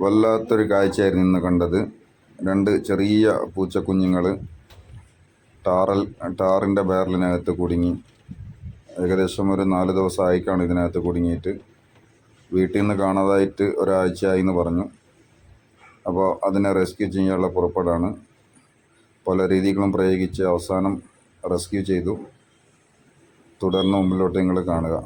വല്ലാത്തൊരു കാഴ്ചയായിരുന്നു ഇന്ന് കണ്ടത്. രണ്ട് ചെറിയ പൂച്ചക്കുഞ്ഞുങ്ങൾ ടാറൽ ടാറിന്റെ ബാരലിനകത്ത് കുടുങ്ങി. ഏകദേശം ഒരു നാല് ദിവസമായിക്കാണ് ഇതിനകത്ത് കുടുങ്ങിയിട്ട്. വീട്ടിൽ നിന്ന് കാണാതായിട്ട് ഒരാഴ്ചയായി എന്ന് പറഞ്ഞു. അപ്പോൾ അതിനെ റെസ്ക്യൂ ചെയ്യാനുള്ള പുറപ്പെടാണ്. പല രീതികളും പ്രയോഗിച്ച് അവസാനം റെസ്ക്യൂ ചെയ്തു. തുടർന്ന് മുമ്പിലോട്ട് നിങ്ങൾ കാണുക.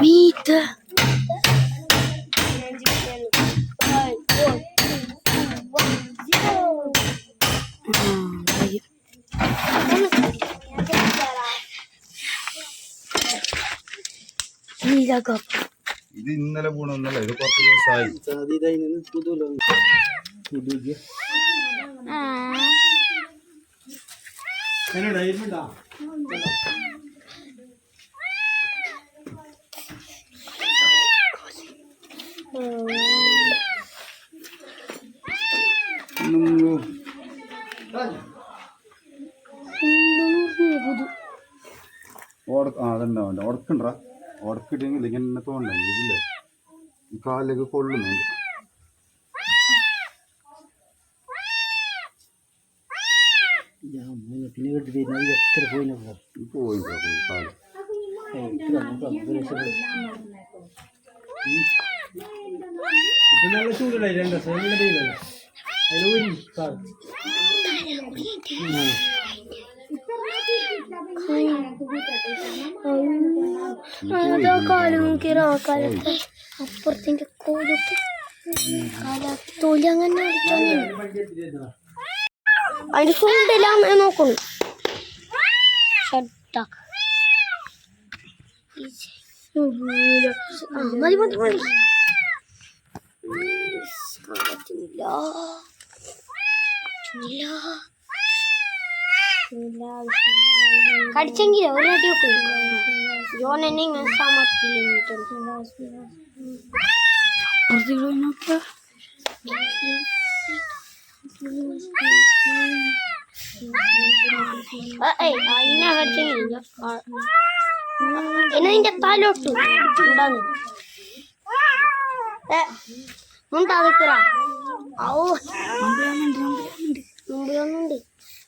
Vita. Vita, copa. ഇന്നലെ പോണൊന്നല്ല ഇത് കുറച്ച് ദിവസമായി ആ അവന്റെ ഉടക്കണ്ട ഉടക്കിട്ടെങ്കിൽ ഇങ്ങനെ തോന്നണ്ടേ? ഇതില്ലേ ഈ കാലിലേക്ക് കൊള്ളുന്നുണ്ട് പിന്നെ വീട്ടിൽ വരുന്നത് എത്ര പോയിനോ ഈ പോയി പോയി കാൽ. ഇപ്പൊ നല്ല ചൂടുണ്ടായി രണ്ട് ദിവസം നല്ല വെയിലല്ലേ അതിൽ ഒരു കാർ അതാ കാൽ നോക്കിയ ആ കാലത്ത് അപ്പുറത്തിന്റെ കോലൊക്കെ കാല തൊലി അങ്ങനെ അതിന്റെ ഫുണ്ടെല്ലാം നോക്കുന്നു മതി മതി മതി പറ്റുന്നില്ല കടിച്ചെങ്കിലേ ഒരു അടി ജോൻ എന്നെ ഇങ്ങനെ സമർത്തില്ല അതിനെ കടിച്ചെങ്കിൽ എന്നെ നിന്റെ തലോട്ടു? ഉണ്ടാന്ന് ഏ മുണ്ടാതിക്കറ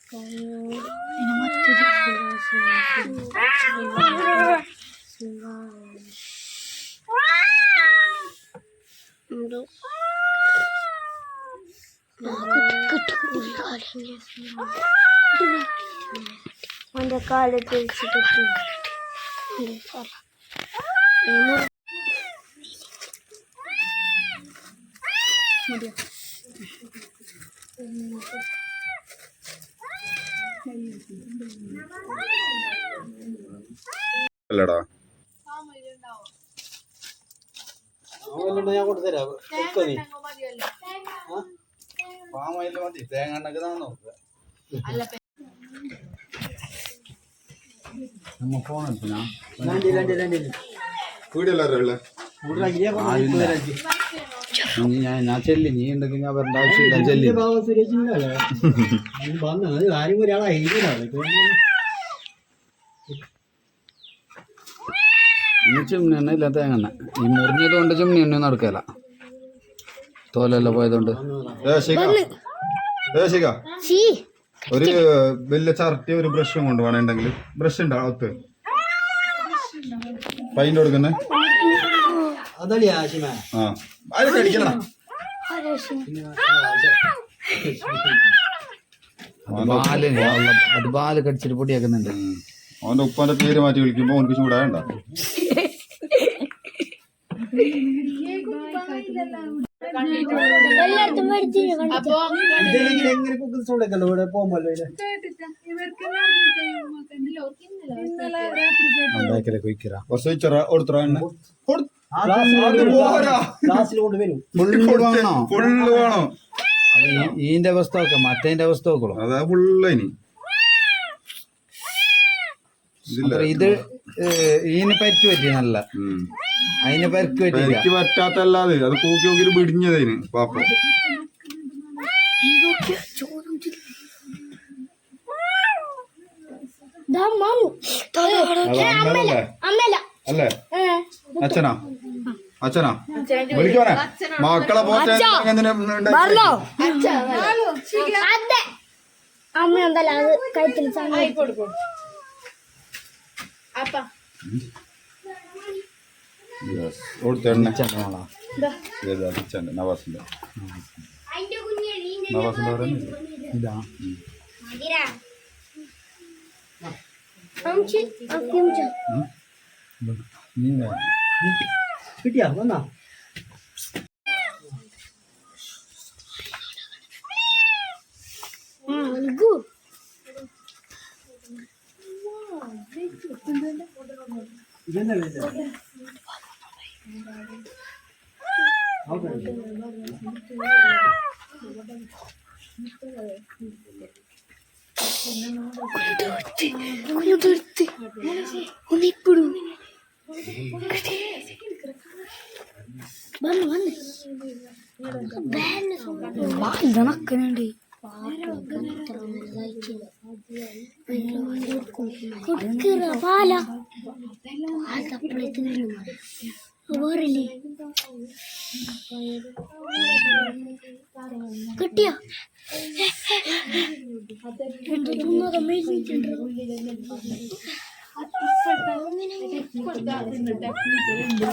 ഔ മുമ്പിലൊന്നുണ്ട് അവന്റെ കാൽ തിരിച്ചിട്ട് അല്ലടാ. ഞാൻ കൊടുത്തരാം പാമയിൽ മതി തേങ്ങ താന്ന് നോക്കുക നമ്മ ഫോൺ ഉള്ളെ ഞാൻ ഞാൻ ചെല്ലി. നീ ഉണ്ടെങ്കിൽ ഞാൻ വരേണ്ട ആവശ്യമില്ല ചെല്ലി. വന്നത് ആരും ഒരാളെ ഇനി എണ്ണ ഇല്ല തേങ്ങ ഈ മുറിഞ്ഞത് കൊണ്ട് ചുമണി എണ്ണ നടക്കല. തോലല്ല പോയതുകൊണ്ട്. ഒരു വലിയ ചർട്ടി ഒരു ബ്രഷും കൊണ്ട് വേണമെങ്കിൽ ബ്രഷ് ഉണ്ടോ അകത്ത്. പൈന്റ് കൊടുക്കുന്നേ. അതല്ലേ ആശിമ? ആ. അത് അടിക്കണം ബാൽ അത് ബാൽ കടിച്ചിട്ട് പൊടിയാക്കുന്നുണ്ട്. അവന്റെ ഉപ്പാന്റെ പേര് മാറ്റി വിളിക്കുമ്പോ അവനക്ക് ചൂടാകണ്ട കൊടുത്തറ കൊടുത്തറ ഫുള്ള് വേണോ? ഈന്റെ അവസ്ഥ നോക്കാം മറ്റേന്റെ അവസ്ഥ നോക്കണം അതാ ഫുള്ള് ഇനി. ഇത് ഈന് പരിക്ക് പറ്റി നല്ല. അതിന് പരിക്ക് പറ്റില്ല എനിക്ക് പറ്റാത്തല്ലാതെ അത് കൂക്കി നോക്കി പിടിഞ്ഞതേന് പാപ്പ. അല്ലേ? അച്ഛനാ? അച്ഛനാ? വിളിക്കോനെ മക്കളെ അമ്മ എന്തല്ല അത് കഴുത്തിൽ നവാസിന്റെ നവാസിന്റെ ഇതാ നീ హాస్పిటల్ అవ్వనా కొందొర్తి కొందొర్తి ఉనిప్పుడు ఒకటి വന്ന് വന്ന്. ഇതണക്കുന്നുണ്ട് കൊടുക്കറ പാല. അതപ്പഴേ വേറില്ലേ കിട്ടിയോ എന്തോ തിന്നത് മേടിച്ചിട്ടുണ്ട്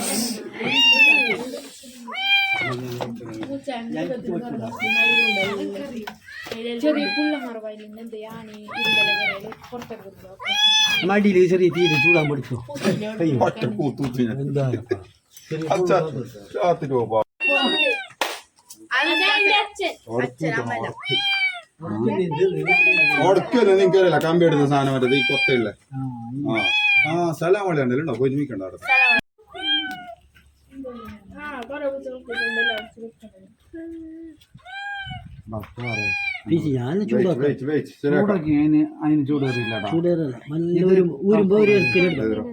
മടിയിൽ ചെറിയ തീരെ ചൂടാൻ പഠിച്ചു ഒറ്റ കൂത്തൂത്തി ഞാൻ. എന്താ അച്ഛാ രാത്രി പോ ഉടക്കല്ലേ നിനക്കറിയില്ല കമ്പി എടുത്ത സാധനം മറ്റേ ഈ കൊത്തയില്ലേ? ആ ആ. സ്ഥലം ഉണ്ടല്ലോ അവിടെ. ചൂടാക്കാം. Wait wait. ശരിയാക്കാം. ചൂടാക്കി അതിന് അതിന് ചൂട് കയറിയില്ലടാ ചൂടേറല്ല. നല്ല ഒരു ഊരുമ്പോ ഒരു ഇറക്കലെടുക്കും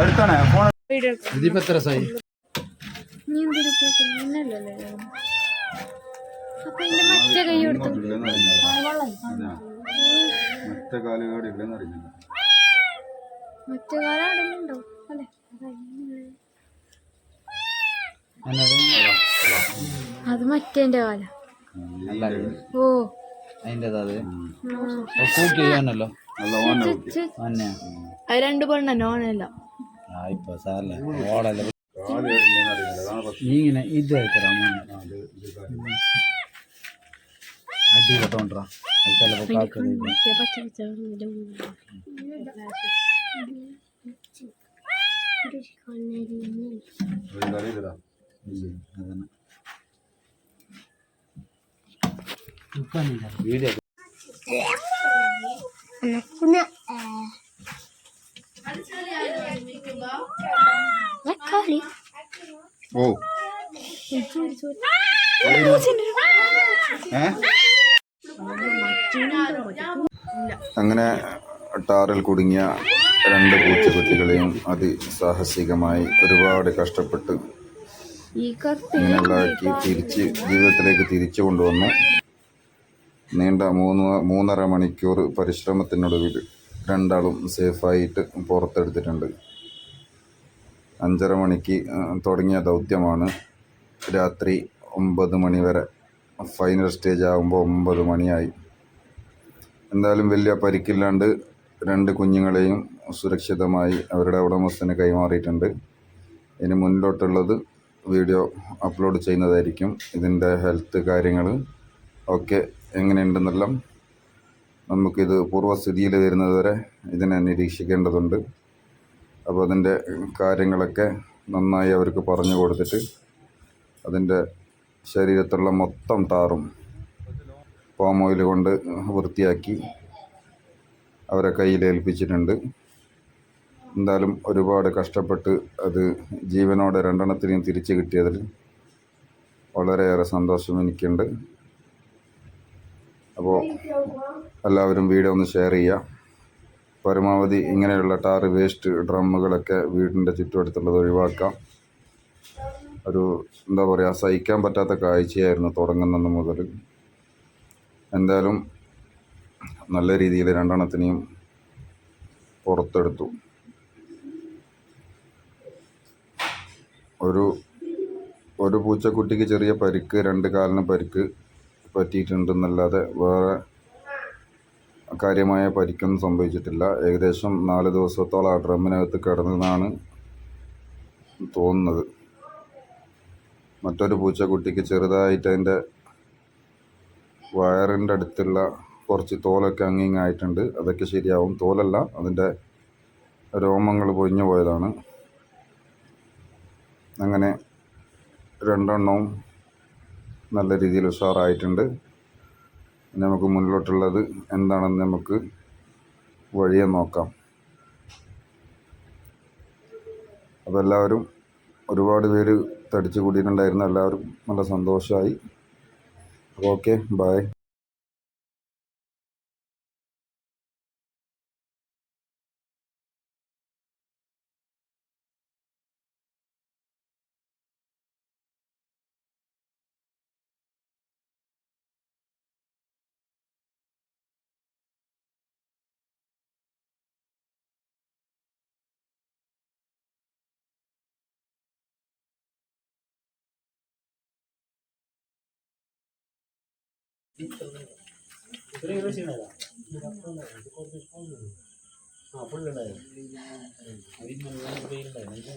എടുത്താണേ ഫോൺ ഇതിപ്പോ എത്ര സായി? മറ്റേ കാലുകാട് ഇല്ലെന്ന് അറിയില്ല മറ്റേ കാലം അവിടെ ഉണ്ടോ അല്ലേ? അത് മറ്റേന്റെ കാലം. ഓ. അതിന്റെതാ അത് രണ്ടു ചെയ്യാനല്ലോ? അത് രണ്ട് പെണ്ണ നോണല്ല ആ ഇപ്പൊ സാറല്ലേ ഓടല്ലേ കാൽ ഇല്ലെന്ന് അറിയില്ല അതാണ് പ്രശ്നം നീ ഇങ്ങനെ ഇത് വെക്കറാ അടി കൊട്ടോണ്ടാ അത് ചിലപ്പോ കാക്കുന്നത് ഇത് അറിയില്ലടാ അതന്നെ ഉക്കാനില്ല വീഡിയോ പിന്നെ കളി ഓ. അങ്ങനെ ടാറിൽ കുടുങ്ങിയ രണ്ട് പൂച്ചക്കുട്ടികളെയും അതിസാഹസികമായി ഒരുപാട് കഷ്ടപ്പെട്ട് ഇങ്ങനെയുള്ളതാക്കി തിരിച്ച് ജീവിതത്തിലേക്ക് തിരിച്ചു കൊണ്ടുവന്നു. നീണ്ട മൂന്ന് മൂന്നര മണിക്കൂർ പരിശ്രമത്തിനൊടുവിൽ രണ്ടാളും സേഫായിട്ട് പുറത്തെടുത്തിട്ടുണ്ട്. അഞ്ചര മണിക്ക് തുടങ്ങിയ ദൗത്യമാണ്. രാത്രി ഒമ്പത് മണി വരെ. ഫൈനൽ സ്റ്റേജ് ആകുമ്പോൾ ഒമ്പത് മണിയായി. എന്തായാലും വലിയ പരിക്കില്ലാണ്ട് രണ്ട് കുഞ്ഞുങ്ങളെയും സുരക്ഷിതമായി അവരുടെ ഉടമസ്ഥന് കൈമാറിയിട്ടുണ്ട്. ഇനി മുന്നിലോട്ടുള്ളത് വീഡിയോ അപ്ലോഡ് ചെയ്യുന്നതായിരിക്കും. ഇതിന്റെ ഹെൽത്ത് കാര്യങ്ങൾ ഒക്കെ എങ്ങനെയുണ്ടെന്നെല്ലാം നമുക്കിത് പൂർവസ്ഥിതിയിൽ വരുന്നതുവരെ ഇതിനെ നിരീക്ഷിക്കേണ്ടതുണ്ട്. അപ്പോൾ അതിന്റെ കാര്യങ്ങളൊക്കെ നന്നായി അവർക്ക് പറഞ്ഞു കൊടുത്തിട്ട് അതിന്റെ ശരീരത്തുള്ള മൊത്തം ടാറും പാം ഓയിൽ കൊണ്ട് വൃത്തിയാക്കി അവരെ കയ്യിൽ ഏൽപ്പിച്ചിട്ടുണ്ട്. എന്തായാലും ഒരുപാട് കഷ്ടപ്പെട്ട് അത് ജീവനോടെ രണ്ടെണ്ണത്തിനെയും തിരിച്ചു കിട്ടിയതിൽ വളരെയേറെ സന്തോഷം എനിക്കുണ്ട്. അപ്പോൾ എല്ലാവരും വീഡിയോ ഒന്ന് ഷെയർ ചെയ്യുക. പരമാവധി ഇങ്ങനെയുള്ള ടാർ വേസ്റ്റ് ഡ്രമ്മുകളൊക്കെ വീടിന്റെ ചുറ്റുവട്ടത്തുള്ളത് ഒഴിവാക്കാം. ഒരു എന്താ പറയുക സഹിക്കാൻ പറ്റാത്ത കാഴ്ചയായിരുന്നു തുടങ്ങുന്നത് മുതൽ. എന്തായാലും നല്ല രീതിയിൽ രണ്ടെണ്ണത്തിനെയും പുറത്തെടുത്തു. ഒരു ഒരു പൂച്ചക്കുട്ടിക്ക് ചെറിയ പരിക്ക് രണ്ട് കാലിന് പരിക്ക് പറ്റിയിട്ടുണ്ടെന്നല്ലാതെ വേറെ കാര്യമായ പരിക്കൊന്നും സംഭവിച്ചിട്ടില്ല. ഏകദേശം നാല് ദിവസത്തോളം ആ ഡ്രമ്മിനകത്ത് കിടന്നതാണ് തോന്നുന്നത്. മറ്റൊരു പൂച്ചക്കുട്ടിക്ക് ചെറുതായിട്ട് അതിന്റെ വയറിന്റെ അടുത്തുള്ള കുറച്ച് തോലൊക്കെ അങ്ങിങ്ങായിട്ടുണ്ട്. അതൊക്കെ ശരിയാവും. തോലല്ല അതിന്റെ രോമങ്ങൾ പൊഴിഞ്ഞു പോയതാണ്. അങ്ങനെ രണ്ടെണ്ണവും നല്ല രീതിയിൽ ഉഷാറായിട്ടുണ്ട്. നമുക്ക് മുന്നിലോട്ടുള്ളത് എന്താണെന്ന് നമുക്ക് വഴിയെ നോക്കാം. അപ്പോൾ എല്ലാവരും ഒരുപാട് പേര് തടിച്ചു കൂടിയിട്ടുണ്ടായിരുന്നു എല്ലാവരും നല്ല സന്തോഷമായി ഓക്കെ ബൈ. ആ ഫുള്ളുണ്ടായിരുന്നു അതിൽ നല്ല പേരുണ്ടായിരുന്നു എനിക്ക്